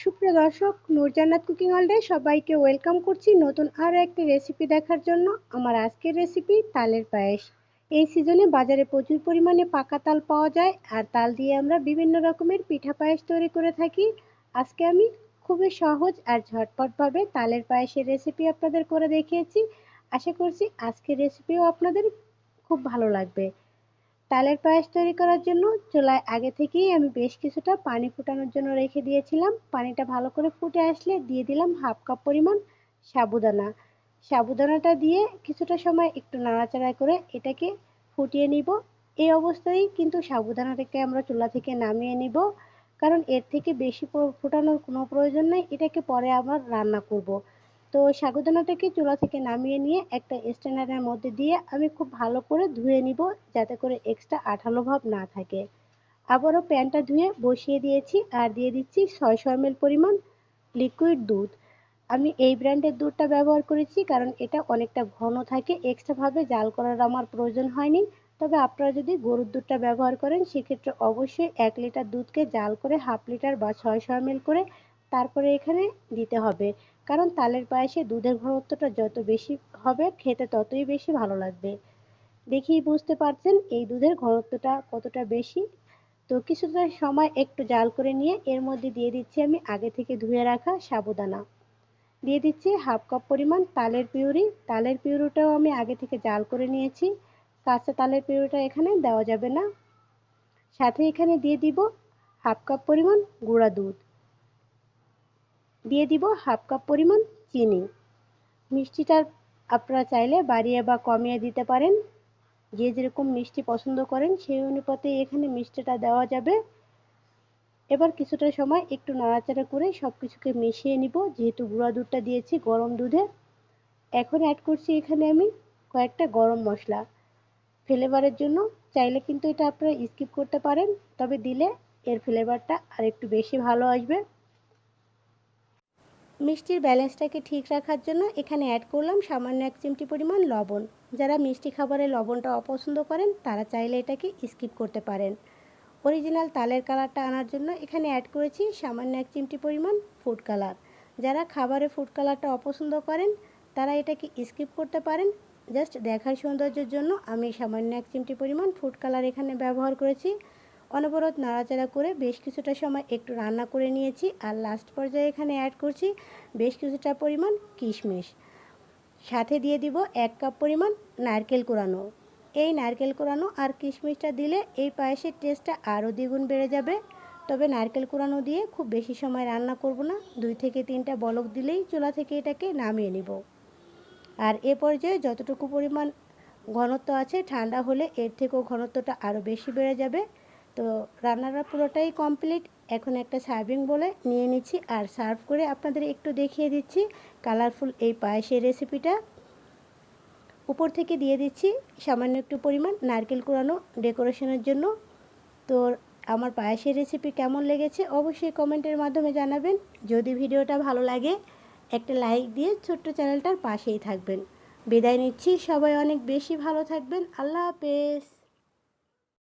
সুপ্রিয় দর্শক, নূরজান্নাত কুকিং হলডে সবাইকে ওয়েলকাম করছি নতুন আরও একটি রেসিপি দেখার জন্য। আমার আজকের রেসিপি তালের পায়েস। এই সিজনে বাজারে প্রচুর পরিমাণে পাকা তাল পাওয়া যায়, আর তাল দিয়ে আমরা বিভিন্ন রকমের পিঠা পায়েস তৈরি করে থাকি। আজকে আমি খুবই সহজ আর ঝটপটভাবে তালের পায়েসের রেসিপি আপনাদের করে দেখিয়েছি। আশা করছি আজকের রেসিপিও আপনাদের খুব ভালো লাগবে। তালের পায়েস তৈরি করার জন্য চুলায় আগে থেকেই আমি বেশ কিছুটা পানি ফুটানোর জন্য রেখে দিয়েছিলাম। পানিটা ভালো করে ফুটে আসলে দিয়ে দিলাম হাফ কাপ পরিমাণ সাবুদানা। সাবুদানাটা দিয়ে কিছুটা সময় একটু নাড়াচাড়া করে এটাকে ফুটিয়ে নিব। এই অবস্থায় কিন্তু সাবুদানাটাকে আমরা চুলা থেকে নামিয়ে নিব। কারণ এর থেকে বেশি ফোটানোর কোনো প্রয়োজন নেই। এটাকে পরে আবার রান্না করব। তো সাগুদানাটাকে চুলা থেকে নামিয়ে নিয়ে একটা স্ট্যান্ডারের মধ্যে দিয়ে আমি খুব ভালো করে ধুয়ে নিব যাতে করে এক্সট্রা আঠালো ভাব না থাকে। আবারও প্যানটা ধুয়ে বসিয়ে দিয়েছি আর দিয়ে দিচ্ছি ছয়শো এম পরিমাণ লিকুইড দুধ। আমি এই ব্র্যান্ডের দুধটা ব্যবহার করেছি কারণ এটা অনেকটা ঘন থাকে এক্সট্রাভাবে জাল করার আমার প্রয়োজন হয়নি। তবে আপনারা যদি গরুর দুধটা ব্যবহার করেন, সেক্ষেত্রে অবশ্যই এক লিটার দুধকে জাল করে হাফ লিটার বা ছয়শো এম করে তারপরে এখানে দিতে হবে। কারণ তালের পায়েসে দুধের ঘনত্বটা যত বেশি হবে, খেতে ততই বেশি ভালো লাগবে। দেখেই বুঝতে পারছেন এই দুধের ঘনত্বটা কতটা বেশি। তো কিছুটা সময় একটু জাল করে নিয়ে এর মধ্যে দিয়ে দিচ্ছি আমি আগে থেকে ধুয়ে রাখা সাবুদানা। দিয়ে দিচ্ছি হাফ কাপ পরিমাণ তালের পিউরি। তালের পিউরিটাও আমি আগে থেকে জাল করে নিয়েছি। কাঁচা তালের পিউরিটা এখানে দেওয়া যাবে না। সাথে এখানে দিয়ে দিব হাফ কাপ পরিমাণ গুঁড়া দুধ। দিয়ে দিব হাফ কাপ পরিমাণ চিনি। মিষ্টিটা আপনারা চাইলে বাড়িয়ে বা কমিয়ে দিতে পারেন। যে যেরকম মিষ্টি পছন্দ করেন সেই অনুপাতে এখানে মিষ্টিটা দেওয়া যাবে। এবার কিছুটা সময় একটু নাড়াচাড়া করে সব কিছুকে মিশিয়ে নিব। যেহেতু গুঁড়া দুধটা দিয়েছি গরম দুধে, এখন অ্যাড করছি এখানে আমি কয়েকটা গরম মশলা। ফ্লেভারের জন্য চাইলে কিন্তু এটা আপনারা স্কিপ করতে পারেন, তবে দিলে এর ফ্লেভারটা আর একটু বেশি ভালো আসবে। মিষ্টির ব্যালেন্সটাকে ঠিক রাখার জন্য এখানে অ্যাড করলাম সামান্য এক চিমটি পরিমাণ লবণ। যারা মিষ্টি খাবারে লবণটা অপছন্দ করেন, তারা চাইলে এটাকে স্কিপ করতে পারেন। অরিজিনাল তালের কালারটা আনার জন্য এখানে অ্যাড করেছি সামান্য এক চিমটি পরিমাণ ফুড কালার যারা খাবারে ফুড কালারটা অপছন্দ করেন, তারা এটাকে স্কিপ করতে পারেন। জাস্ট দেখার সৌন্দর্যের জন্য আমি সামান্য এক চিমটি পরিমাণ ফুড কালার এখানে ব্যবহার করেছি। অনবরত নাড়াচাড়া করে বেশ কিছুটা সময় একটু রান্না করে নিয়েছি আর লাস্ট পর্যায়ে এখানে অ্যাড করছি বেশ কিছুটা পরিমাণ কিশমিশ। সাথে দিয়ে দিব এক কাপ পরিমাণ নারকেল কোরানো। এই নারকেল কোরানো আর কিশমিশটা দিলে এই পায়েসের টেস্টটা আরও দ্বিগুণ বেড়ে যাবে। তবে নারকেল কোরানো দিয়ে খুব বেশি সময় রান্না করব না, দুই থেকে তিনটা বলক দিলেই চুলা থেকে এটাকে নামিয়ে নিব। আর এ পর্যায়ে যতটুকু পরিমাণ ঘনত্ব আছে ঠান্ডা হলে এর থেকেও ঘনত্বটা আরও বেশি বেড়ে যাবে। তো রান্নাটা পুরোটাই কমপ্লিট এখন একটা সার্ভিং বলে নিয়ে নিচ্ছি আর সার্ভ করে আপনাদের একটু দেখিয়ে দিচ্ছি কালারফুল এই পায়েসের রেসিপিটা উপর থেকে দিয়ে দিচ্ছি সামান্য একটু পরিমাণ নারকেল কুড়ানো ডেকোরেশনের জন্য। তো আমার পায়েসের রেসিপি কেমন লেগেছে অবশ্যই কমেন্টের মাধ্যমে জানাবেন। যদি ভিডিওটা ভালো লাগে, একটা লাইক দিয়ে ছোট্ট চ্যানেলটার পাশেই থাকবেন। বিদায় নিচ্ছি, সবাই অনেক বেশি ভালো থাকবেন। আল্লাহ হাফেজ।